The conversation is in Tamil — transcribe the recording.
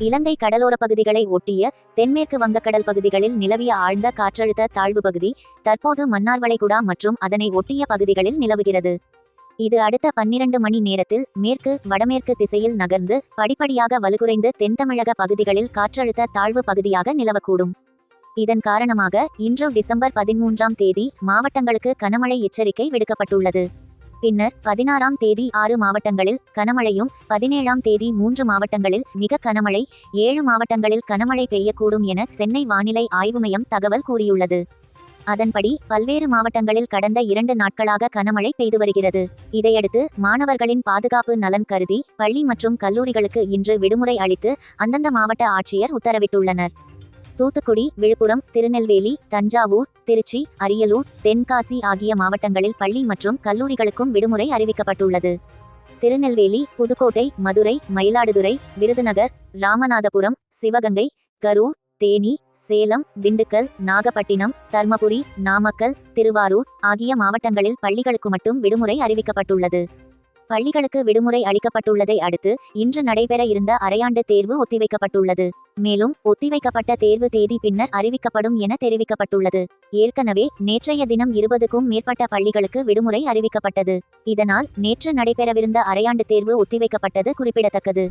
இலங்கை கடலோரப் பகுதிகளை ஒட்டிய தென்மேற்கு வங்கக்கடல் பகுதிகளில் நிலவிய ஆழ்ந்த காற்றழுத்த தாழ்வு பகுதி தற்போது மன்னார் வளைகுடா மற்றும் அதனை ஒட்டிய பகுதிகளில் நிலவுகிறது. இது அடுத்த பன்னிரண்டு மணி நேரத்தில் மேற்கு வடமேற்கு திசையில் நகர்ந்து படிப்படியாக வலுகுறைந்து தென்தமிழக பகுதிகளில் காற்றழுத்த தாழ்வு பகுதியாக நிலவக்கூடும். இதன் காரணமாக இன்று டிசம்பர் பதிமூன்றாம் தேதி மாவட்டங்களுக்கு கனமழை எச்சரிக்கை விடுக்கப்பட்டுள்ளது. பின்னர் பதினாறாம் தேதி ஆறு மாவட்டங்களில் கனமழையும் பதினேழாம் தேதி மூன்று மாவட்டங்களில் மிக கனமழை ஏழு மாவட்டங்களில் கனமழை பெய்யக்கூடும் என சென்னை வானிலை ஆய்வு மையம் தகவல் கூறியுள்ளது. அதன்படி பல்வேறு மாவட்டங்களில் கடந்த இரண்டு நாட்களாக கனமழை பெய்து வருகிறது. இதையடுத்து மாணவர்களின் பாதுகாப்பு நலன் கருதி பள்ளி மற்றும் கல்லூரிகளுக்கு இன்று விடுமுறை அளித்து அந்தந்த மாவட்ட ஆட்சியர் உத்தரவிட்டுள்ளனர். தூத்துக்குடி விழுப்புரம் திருநெல்வேலி தஞ்சாவூர் திருச்சி அரியலூர் தென்காசி ஆகிய மாவட்டங்களில் பள்ளி மற்றும் கல்லூரிகளுக்கும் விடுமுறை அறிவிக்கப்பட்டுள்ளது. திருநெல்வேலி புதுக்கோட்டை மதுரை மயிலாடுதுறை விருதுநகர் ராமநாதபுரம் சிவகங்கை கரூர் தேனி சேலம் திண்டுக்கல் நாகப்பட்டினம் தர்மபுரி நாமக்கல் திருவாரூர் ஆகிய மாவட்டங்களில் பள்ளிகளுக்கு மட்டும் விடுமுறை அறிவிக்கப்பட்டுள்ளது. பள்ளிகளுக்கு விடுமுறை அளிக்கப்பட்டுள்ளதை அடுத்து இன்று நடைபெற இருந்த அரையாண்டு தேர்வு ஒத்திவைக்கப்பட்டுள்ளது. மேலும் ஒத்திவைக்கப்பட்ட தேர்வு தேதி பின்னர் அறிவிக்கப்படும் என தெரிவிக்கப்பட்டுள்ளது. ஏற்கனவே நேற்றைய தினம் இருபதுக்கும் மேற்பட்ட பள்ளிகளுக்கு விடுமுறை அறிவிக்கப்பட்டது. இதனால் நேற்று நடைபெறவிருந்த அரையாண்டு தேர்வு ஒத்திவைக்கப்பட்டது குறிப்பிடத்தக்கது.